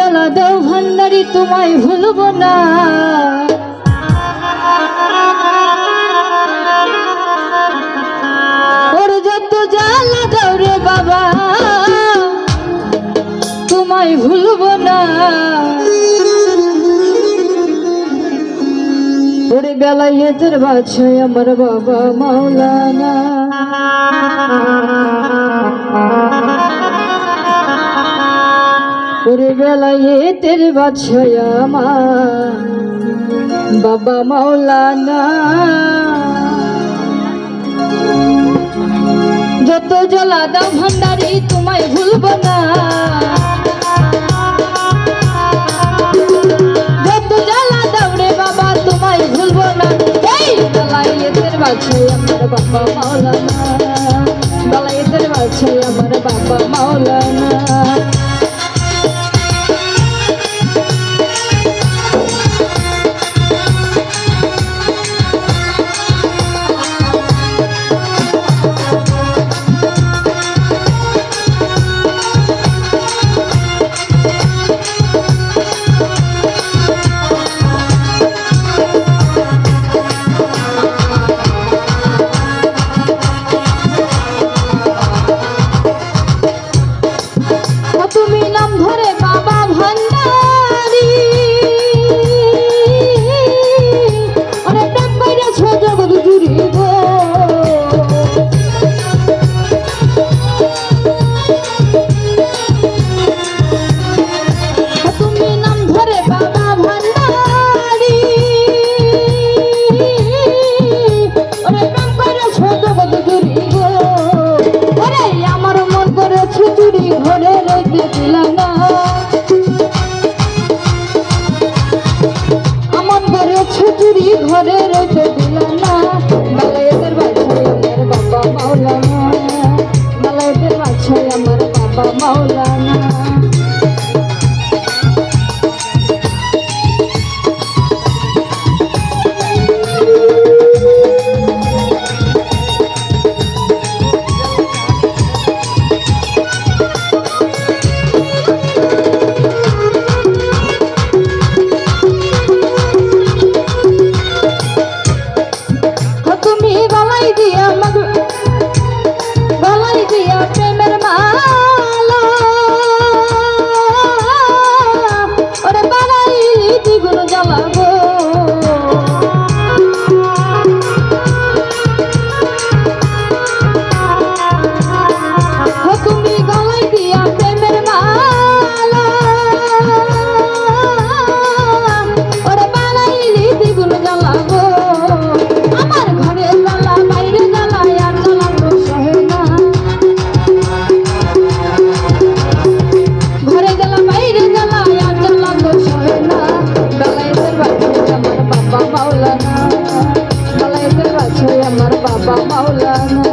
জ্বালা দেও ভান্ডারি, তোমায় ভুলব না। ওর যত জ্বালা দাও রে বাবা, তোমায় ভুলব না। ওরে বেলায় এদের বাছায় আমার বাবা মাওলানা। তোরে বেলায় তের বাছয় বাবা মাওলানা যত জলা দা ভান্ডারি তোমায় ভুল hola. বাবা মাওলানা